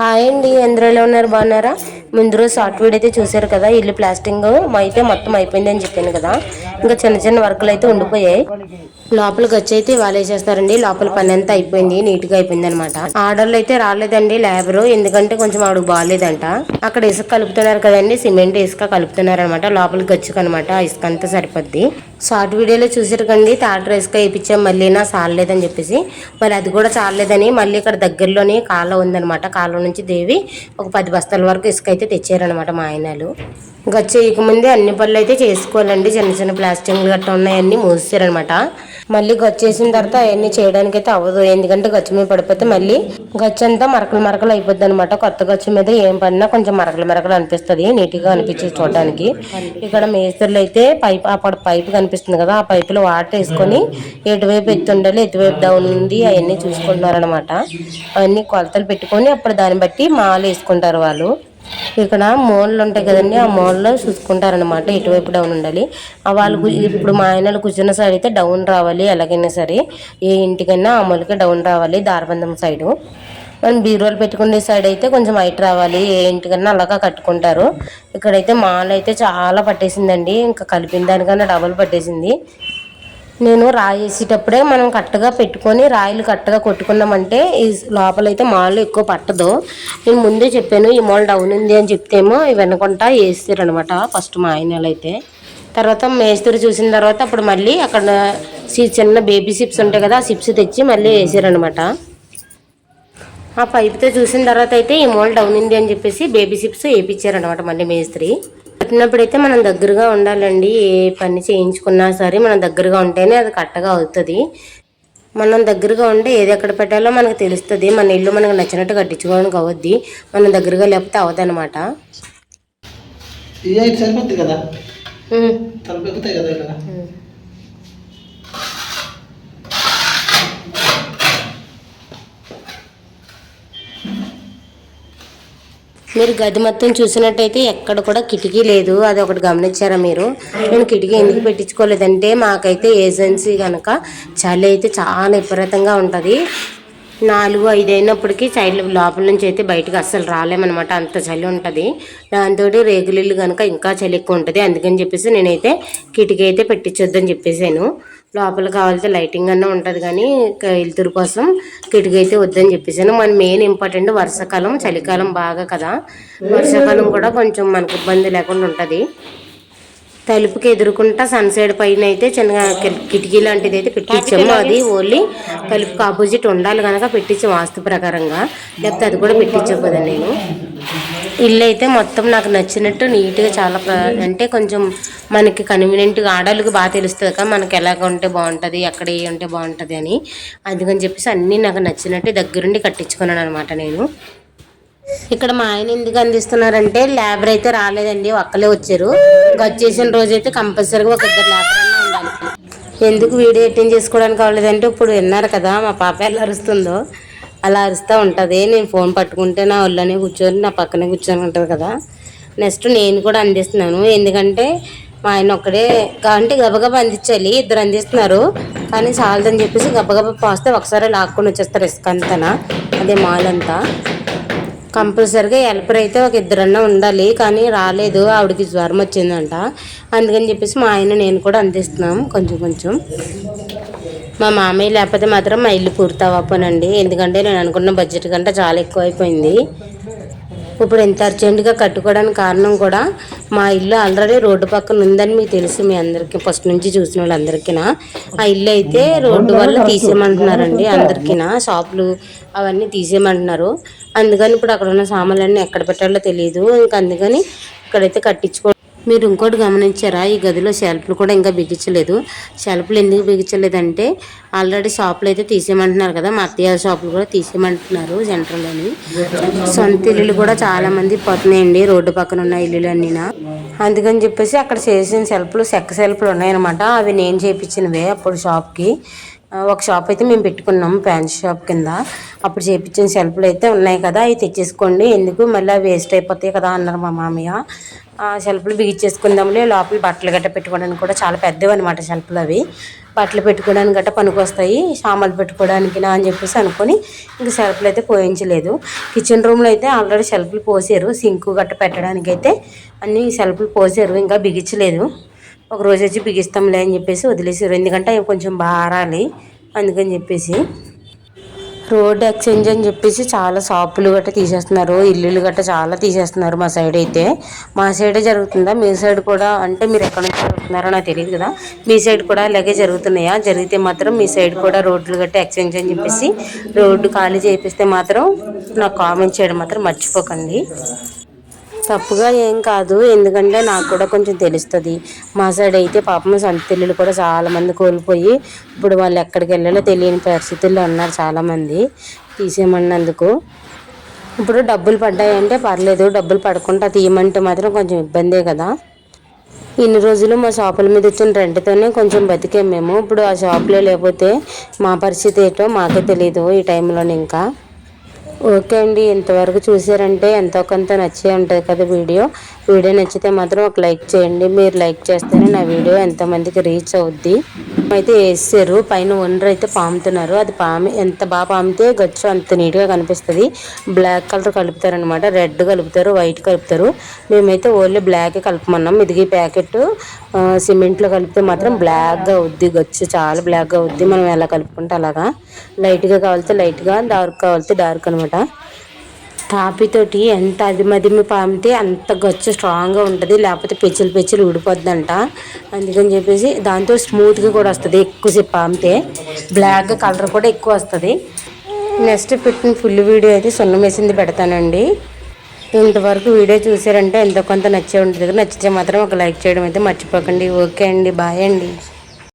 Hi అండి ఎందులో ఉన్నారు? బాగున్నారా? ముందు రోజు షార్ట్ వీడియో అయితే చూసారు కదా ఇల్లు ప్లాస్టింగ్ అయితే మొత్తం అయిపోయింది అని చెప్పాను కదా. ఇంకా చిన్న చిన్న వర్కులు అయితే ఉండిపోయాయి. లోపల గచ్చి అయితే వేసేస్తారండి. లోపల పని అంతా అయిపోయింది. నీట్గా అయిపోయింది అనమాట ఆర్డర్లు అయితే రాలేదండి లేబర్. ఎందుకంటే కొంచెం ఆవిడకి బాగాలేదంట. అక్కడ ఇసుక కలుపుతున్నారు కదండి. సిమెంట్ ఇసుక కలుపుతున్నారు అనమాట లోపలికి గచ్చుకు అనమాట ఇసుక అంతా సరిపోద్ది. షార్ట్ వీడియోలో చూసారు కండి తాటర్ ఇసుక వేయించాం. మళ్ళీ నా చాలలేదని చెప్పేసి. మరి అది కూడా చాలలేదని మళ్ళీ ఇక్కడ దగ్గరలోనే కాలువ ఉందనమాట కాలువ నుంచి దేవి ఒక పది బస్తాల వరకు ఇసుక అయితే తెచ్చారనమాట మా ఆయనలు. గచ్చేయకముందే అన్ని పనులు అయితే చేసుకోవాలండి. చిన్న చిన్న ప్లాస్టిక్ గట్రా ఉన్నాయన్నీ మూసారనమాట మళ్ళీ గచ్చు వేసిన తర్వాత అవన్నీ చేయడానికి అయితే అవ్వదు. ఎందుకంటే గచ్చు మీద పడిపోతే మళ్ళీ గచ్చు అంతా మరకలు మరకలు అయిపోద్ది అనమాట కొత్త గచ్చు మీద ఏం పడినా కొంచెం మరకలు మరకలు అనిపిస్తుంది. నీట్గా అనిపించేది చూడడానికి. ఇక్కడ మేస్త్రులు అయితే పైప్ అక్కడ పైప్ కనిపిస్తుంది కదా ఆ పైపులో వాటర్ వేసుకొని ఎటువైపు ఎత్తు ఉండాలి ఎటువైపు డౌన్ ఉంది అవన్నీ చూసుకుంటున్నారు అనమాట అవన్నీ కొలతలు పెట్టుకొని అప్పుడు దాన్ని బట్టి మాలు వేసుకుంటారు వాళ్ళు. ఇక్కడ మోళ్ళు ఉంటాయి కదండి ఆ మోల్లో చూసుకుంటారనమాట ఇటువైపు డౌన్ ఉండాలి. వాళ్ళు ఇప్పుడు మా ఆయనలు కూర్చున్న సైడ్ అయితే డౌన్ రావాలి ఎలాగైనా సరే. ఏ ఇంటికైనా ఆ మూలకి డౌన్ రావాలి దారబంధం సైడు మనం బీరువాలు పెట్టుకునే సైడ్ అయితే కొంచెం హైట్ రావాలి ఏ ఇంటికన్నా అలాగా కట్టుకుంటారు. ఇక్కడైతే మాల్ అయితే చాలా పట్టేసిందండి ఇంకా కలిపిన దానికన్నా డబల్ పట్టేసింది. నేను రాయి వేసేటప్పుడే మనం కట్టగా పెట్టుకొని రాయిలు కట్టగా కొట్టుకున్నామంటే ఈ లోపలైతే మాలు ఎక్కువ పట్టదు. నేను ముందే చెప్పాను ఈ మాల్ డౌన్ ఉంది అని చెప్తేమో వెనకుంటా వేస్తారనమాట ఫస్ట్ మా ఆయన అయితే తర్వాత మేస్త్రి చూసిన తర్వాత అప్పుడు మళ్ళీ అక్కడ సి- చిన్న బేబీ సిప్స్ ఉంటాయి కదా ఆ సిప్స్ తెచ్చి మళ్ళీ వేసారనమాట ఆ పైప్తో చూసిన తర్వాత అయితే ఈ మోల్ డౌన్ ఉంది అని చెప్పేసి బేబీ సిప్స్ వేయించారనమాట మళ్ళీ మేస్త్రి. కట్టినప్పుడైతే మనం దగ్గరగా ఉండాలండి. ఏ పని చేయించుకున్నా సరే మనం దగ్గరగా ఉంటేనే అది కరెక్ట్గా అవుతుంది. మనం దగ్గరగా ఉంటే ఏది ఎక్కడ పెట్టాలో మనకు తెలుస్తుంది. మన ఇల్లు మనకు నచ్చినట్టు కట్టించుకోవడానికి అవద్ది. మనం దగ్గరగా లేకపోతే అవదనమాట సరిపోద్ది కదా తలుపు ఎక్కుతాయి కదా ఇక్కడ మీరు గది మొత్తం చూసినట్టయితే ఎక్కడ కూడా కిటికీ లేదు. అది ఒకటి గమనించారా మీరు? నేను కిటికీ ఎందుకు పెట్టించుకోలేదంటే మాకైతే ఏజెన్సీ కనుక చలి అయితే చాలా విపరీతంగా ఉంటుంది. నాలుగు ఐదు అయినప్పటికీ సైడ్ లోపల నుంచి అయితే బయటకు అస్సలు రాలేమన్నమాట. అంత చలి ఉంటుంది. దాంతో రేగులిల్లు కనుక ఇంకా చలి ఎక్కువ ఉంటుంది. అందుకని చెప్పేసి నేనైతే కిటికీ అయితే పెట్టించొద్దని చెప్పేసాను. లోపల కావాలితే లైటింగ్ అన్న ఉంటుంది కానీ వెలుతురు కోసం కిటికీ అయితే వద్దని చెప్పేసాను. మన మెయిన్ ఇంపార్టెంట్ వర్షాకాలం చలికాలం బాగా కదా. వర్షాకాలం కూడా కొంచెం మనకు ఇబ్బంది లేకుండా ఉంటుంది. తలుపుకి ఎదురుకుంటా సన్ సైడ్ పైన అయితే చిన్నగా కిటికీ లాంటిది అయితే పెట్టించాము అది ఓన్లీ తలుపుకి ఆపోజిట్ ఉండాలి కనుక పెట్టించాం వాస్తు ప్రకారంగా. లేకపోతే అది కూడా పెట్టించకపోదండి నేను. ఇల్లు అయితే మొత్తం నాకు నచ్చినట్టు నీట్గా చాలా అంటే కొంచెం మనకి కన్వీనియంట్గా ఆడవాళ్ళకి బాగా తెలుస్తుంది కదా మనకి ఎలాగ ఉంటే బాగుంటుంది ఎక్కడ ఏ ఉంటే బాగుంటుంది అని. అందుకని చెప్పేసి అన్నీ నాకు నచ్చినట్టు దగ్గరుండి కట్టించుకున్నాను అనమాట నేను. ఇక్కడ మా ఆయన ఎందుకు అందిస్తున్నారంటే లేబర్ అయితే రాలేదండి ఒక్కలే వచ్చారు. వచ్చేసిన రోజు అయితే కంపల్సరీగా ఒక ఇద్దరు లేబర్ అన్నా ఉండాలి. ఎందుకు వీడియో ఎడిటింగ్ చేసుకోవడానికి అవ్వలేదంటే ఇప్పుడు విన్నారు కదా మా పాప ఎలా అరుస్తుందో అలా అరుస్తూ ఉంటుంది. నేను ఫోన్ పట్టుకుంటే నా ఒళ్ళనే కూర్చొని నా పక్కనే కూర్చొని ఉంటుంది కదా. నెక్స్ట్ నేను కూడా అందిస్తున్నాను. ఎందుకంటే మా ఆయన ఒక్కడే అంటే గబగబ అందించాలి ఇద్దరు అందిస్తున్నారు. కానీ చాలదని చెప్పేసి గబగబ పోస్తే ఒకసారి లాక్కొని వచ్చేస్తారు ఇసుక అంతనా అదే మాల్ అంతా. కంపల్సరిగా హెల్పర్ అయితే ఒక ఇద్దరన్నా ఉండాలి కానీ రాలేదు. ఆవిడకి జ్వరం వచ్చిందంట. అందుకని చెప్పేసి మా ఆయన నేను కూడా అందిస్తున్నాం కొంచెం కొంచెం. మా మామయ్య లేకపోతే మాత్రం మా ఇల్లు పూర్తి అవ్వపోనండి ఎందుకంటే నేను అనుకున్న బడ్జెట్ కంటే చాలా ఎక్కువ అయిపోయింది ఇప్పుడు ఇంత అర్జెంటుగా కట్టుకోవడానికి కారణం కూడా మా ఇల్లు ఆల్రెడీ రోడ్డు పక్కన ఉందని మీకు తెలుసు మీ అందరికీ ఫస్ట్ నుంచి చూసిన వాళ్ళందరికీనా. ఆ ఇల్లు అయితే రోడ్డు వల్ల తీసేయమంటున్నారండి అందరికీనా షాపులు అవన్నీ తీసేయమంటున్నారు. అందుకని ఇప్పుడు అక్కడ ఉన్న సామాన్లన్నీ ఎక్కడ పెట్టాలో తెలియదు ఇంకా అందుకని ఇక్కడైతే కట్టించుకో మీరు ఇంకోటి గమనించారా? ఈ గదిలో షెల్ఫ్లు కూడా ఇంకా బిగించలేదు. షెల్ఫ్లు ఎందుకు బిగించలేదంటే ఆల్రెడీ షాపులు అయితే తీసేయమంటున్నారు కదా మా అత్తయ్య షాపులు కూడా తీసేయమంటున్నారు సెంట్రల్లోని. సొంత ఇల్లులు కూడా చాలా మంది పోతున్నాయండి రోడ్డు పక్కన ఉన్న ఇల్లులన్నీ అందుకని చెప్పేసి అక్కడ చేసిన సెల్ఫ్లు సెక్క సెల్ఫ్లు ఉన్నాయన్నమాట. అవి నేను చేయించినవే అప్పుడు షాప్కి. ఒక షాప్ అయితే మేము పెట్టుకున్నాం ప్యాంట్ షాప్ కింద. అప్పుడు చేపించిన షెల్ఫ్లు అయితే ఉన్నాయి కదా అవి తెచ్చేసుకోండి. ఎందుకు? మళ్ళీ వేస్ట్ అయిపోతాయి కదా అన్నారు మా మామయ్య. ఆ షెల్ఫ్లు బిగించేసుకుందాంలే లోపల బట్టలు గట్ట పెట్టుకోవడానికి కూడా చాలా పెద్దవి అనమాట షెల్ఫ్లు అవి. బట్టలు పెట్టుకోవడానికి గట్ట పనికొస్తాయి సామాన్లు పెట్టుకోవడానికి నా అని చెప్పేసి అనుకొని ఇంకా షెల్ఫ్లు అయితే పోయించలేదు. కిచెన్ రూమ్లో అయితే ఆల్రెడీ షెల్ఫ్లు పోసారు సింకు గట్ట పెట్టడానికి అయితే అన్ని షెల్ఫ్లు పోసారు ఇంకా బిగించలేదు. ఒక రోజు వచ్చి బిగిస్తాంలే అని చెప్పేసి వదిలేసారు. ఎందుకంటే అవి కొంచెం బారాలి అందుకని చెప్పేసి రోడ్ ఎక్స్చేంజ్ అని చెప్పేసి చాలా షాపులు గట్ట తీసేస్తున్నారు. ఇల్లులు గట్ట చాలా తీసేస్తున్నారు మా సైడ్ అయితే. మా సైడే జరుగుతుందా? మీ సైడ్ కూడా అంటే మీరు ఎక్కడ నుంచి జరుగుతున్నారో నాకు తెలియదు కదా. మీ సైడ్ కూడా ఇలాగే జరుగుతున్నాయా? జరిగితే మాత్రం మీ సైడ్ కూడా రోడ్లు గట్ట ఎక్స్చేంజ్ అని చెప్పేసి రోడ్డు ఖాళీ చేపిస్తే మాత్రం నాకు కామెంట్ చేయడం మాత్రం మర్చిపోకండి. తప్పుగా ఏం కాదు. ఎందుకంటే నాకు కూడా కొంచెం తెలుస్తుంది. మా సైడ్ అయితే పాపం సంతల్లులు కూడా చాలామంది కోల్పోయి ఇప్పుడు వాళ్ళు ఎక్కడికి వెళ్ళాలో తెలియని పరిస్థితుల్లో ఉన్నారు చాలామంది తీసేయమన్నందుకు. ఇప్పుడు డబ్బులు పడ్డాయంటే పర్లేదు. డబ్బులు పడకుండా తీయమంటే మాత్రం కొంచెం ఇబ్బందే కదా. ఇన్ని రోజులు మా షాపుల మీద వచ్చిన రెంట్తోనే కొంచెం బతికాం మేము. ఇప్పుడు ఆ షాపులో లేకపోతే మా పరిస్థితి ఏంటో మాకే తెలియదు ఈ టైంలోనే ఇంకా ఓకే అండి. ఇంతవరకు చూసారంటే ఎంతో కొంత నచ్చే ఉంటుంది కదా వీడియో. వీడియో నచ్చితే మాత్రం ఒక లైక్ చేయండి. మీరు లైక్ చేస్తేనే నా వీడియో ఎంతమందికి రీచ్ అవుద్ది. అయితే వేసారు. పైన ఓనర్ అయితే పాముతున్నారు. అది పామి ఎంత బాగా పామితే గచ్చు అంత నీట్గా కనిపిస్తుంది. బ్లాక్ కలర్ కలుపుతారనమాట రెడ్ కలుపుతారు. వైట్ కలుపుతారు. మేమైతే ఓన్లీ బ్లాక్ కలపమన్నాం ఇది ప్యాకెట్ సిమెంట్లో కలిపితే మాత్రం బ్లాక్గా అవుద్ది గచ్చు. చాలా బ్లాక్గా అవుద్ది. మనం ఎలా కలుపుకుంటే అలాగా. లైట్గా కావాలితే లైట్గా డార్క్ కావాలితే డార్క్ అనమాట తాపితోటి ఎంత అదిమదిమి పామితే అంత గచ్చు స్ట్రాంగ్గా ఉంటుంది లేకపోతే పెచ్చులు పెచ్చులు ఊడిపోద్దంట. అందుకని చెప్పేసి దాంతో స్మూత్గా కూడా వస్తుంది ఎక్కువసేపు పామితే. బ్లాక్ కలర్ కూడా ఎక్కువ వస్తుంది. నెక్స్ట్ పెట్టిన ఫుల్ వీడియో అయితే సున్నం వేసింది పెడతానండి. ఇంతవరకు వీడియో చూసారంటే ఎంతో కొంత నచ్చే ఉంటుంది. నచ్చితే మాత్రం ఒక లైక్ చేయడం అయితే మర్చిపోకండి. ఓకే అండి. బాయ్ అండి.